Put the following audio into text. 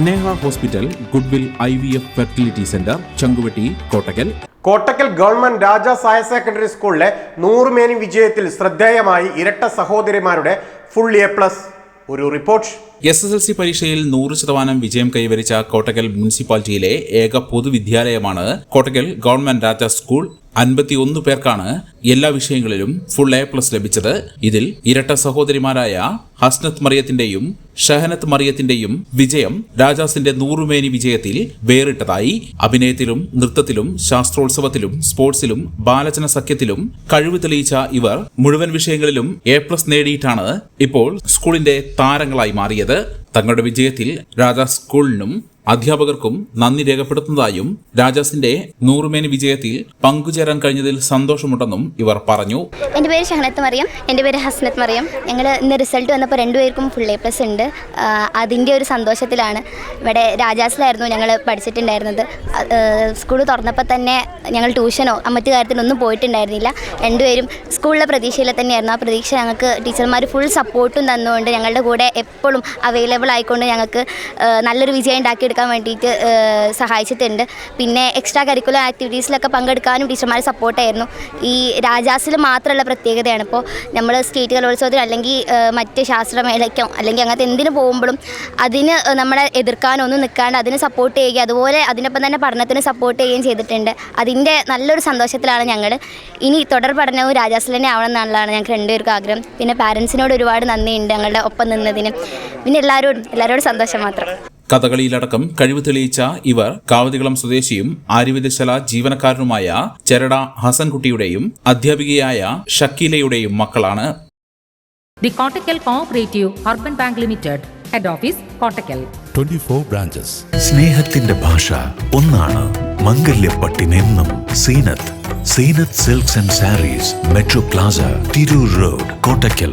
Sneha hospital goodwill I V F fertility centre Changuvetty Kottakkal. Kottakkal government Rajas higher secondary സ്കൂളിലെ നൂറുമേനി വിജയത്തിൽ ശ്രദ്ധേയമായി ഇരട്ട സഹോദരിമാരുടെ ഫുൾ എ പ്ലസ് ഒരു report S S L C പരീക്ഷയിൽ നൂറ് ശതമാനം വിജയം കൈവരിച്ച കോട്ടക്കൽ മുനിസിപ്പാലിറ്റിയിലെ ഏക പൊതുവിദ്യാലയമാണ് കോട്ടക്കൽ ഗവൺമെന്റ് രാജാസ് സ്കൂൾ അൻപത്തിയൊന്ന് പേർക്കാണ് എല്ലാ വിഷയങ്ങളിലും ഫുൾ എ പ്ലസ് ലഭിച്ചത്. ഇതിൽ ഇരട്ട സഹോദരിമാരായ ഹസ്നത്ത് മറിയത്തിന്റെയും ഷഹനത്ത് മറിയത്തിന്റെയും വിജയം രാജാസിന്റെ നൂറുമേനി വിജയത്തിൽ വേറിട്ടതായി. അഭിനയത്തിലും നൃത്തത്തിലും ശാസ്ത്രോത്സവത്തിലും സ്പോർട്സിലും ബാലചന സഖ്യത്തിലും കഴിവ് തെളിയിച്ച ഇവർ മുഴുവൻ വിഷയങ്ങളിലും എ പ്ലസ് നേടിയിട്ടാണ് ഇപ്പോൾ സ്കൂളിന്റെ താരങ്ങളായി മാറിയത്. തങ്ങളുടെ വിജയത്തിൽ രാജാസ് സ്കൂളിനും അധ്യാപകർക്കും നന്ദി രേഖപ്പെടുത്തുന്നതായും രാജാസിന്റെ നൂറുമേനി വിജയത്തിൽ പങ്കുചേരാൻ കഴിഞ്ഞതിൽ സന്തോഷമുണ്ടെന്നും ഇവർ പറഞ്ഞു. എന്റെ പേര് ഷഹനത്ത് മറിയം. എന്റെ പേര് ഹസ്നത്ത് മറിയം. ഞങ്ങൾ ഇന്ന് റിസൾട്ട് വന്നപ്പോൾ രണ്ടുപേർക്കും ഫുൾ എ പ്ലസ് ഉണ്ട്. അതിന്റെ ഒരു സന്തോഷത്തിലാണ് ഇവിടെ രാജാസിലായിരുന്നു ഞങ്ങൾ പഠിച്ചിട്ടുണ്ടായിരുന്നത്. സ്കൂൾ തുറന്നപ്പോൾ തന്നെ ഞങ്ങൾ ട്യൂഷനോ മറ്റു കാര്യത്തിനൊന്നും പോയിട്ടുണ്ടായിരുന്നില്ല. രണ്ടുപേരും സ്കൂളിലെ പ്രതീക്ഷയിൽ തന്നെയായിരുന്നു. ആ പ്രതീക്ഷ ഞങ്ങൾക്ക് ടീച്ചർമാർ ഫുൾ സപ്പോർട്ടും തന്നുകൊണ്ട് ഞങ്ങളുടെ കൂടെ എപ്പോഴും അവൈലബിൾ ആയിക്കൊണ്ട് ഞങ്ങൾക്ക് നല്ലൊരു വിജയം ഉണ്ടാക്കിയെടുക്കാൻ വേണ്ടിയിട്ട് സഹായിച്ചിട്ടുണ്ട്. പിന്നെ എക്സ്ട്രാ കരിക്കുലർ ആക്ടിവിറ്റീസിലൊക്കെ പങ്കെടുക്കാനും ടീച്ചർമാർ സപ്പോർട്ടായിരുന്നു ഈ രാജാസിൽ മാത്രമുള്ള പ്രത്യേകതയാണ്. ഇപ്പോൾ നമ്മൾ സ്റ്റേറ്റ് കലോത്സവത്തിന് അല്ലെങ്കിൽ മറ്റ് ശാസ്ത്രമേളയ്ക്കോ അല്ലെങ്കിൽ അങ്ങനത്തെ എന്തിനു പോകുമ്പോഴും അതിന് നമ്മളെ എതിർക്കാനോ ഒന്നും നിൽക്കാണ്ട് അതിന് സപ്പോർട്ട് ചെയ്യുകയും അതുപോലെ അതിനൊപ്പം തന്നെ പഠനത്തിന് സപ്പോർട്ട് ചെയ്യുകയും ചെയ്തിട്ടുണ്ട്. അതിന്റെ നല്ലൊരു സന്തോഷത്തിലാണ് ഞങ്ങൾ ഇനി തുടർ പഠനവും രാജാസിൽ തന്നെ ആവണം എന്നുള്ളതാണ് ഞങ്ങൾക്ക് രണ്ടുപേർക്കും ആഗ്രഹം. പിന്നെ പാരൻസിനോട് ഒരുപാട് നന്ദിയുണ്ട് ഞങ്ങളുടെ ഒപ്പം നിന്നതിന്. പിന്നെ എല്ലാവരോടും എല്ലാവരോടും സന്തോഷം മാത്രം. കഥകളിയിലടക്കം കഴിവ് തെളിയിച്ച ഇവർ കാവതികുളം സ്വദേശിയും ആര്യവിദശല ജീവനക്കാരനുമായ ചെരട ഹസൻകുട്ടിയുടെയും അധ്യാപികയായ ഷക്കീലയുടെയും മക്കളാണ്. The Kottakkal Cooperative bank limited head office. 24 branches. സ്നേഹത്തിന്റെ ഭാഷ ഒന്നാണ്. മംഗല്യപ്പട്ടിനെന്നും Zeenath. Zeenath silks and sarees metro plaza Tirur road Kottakkal.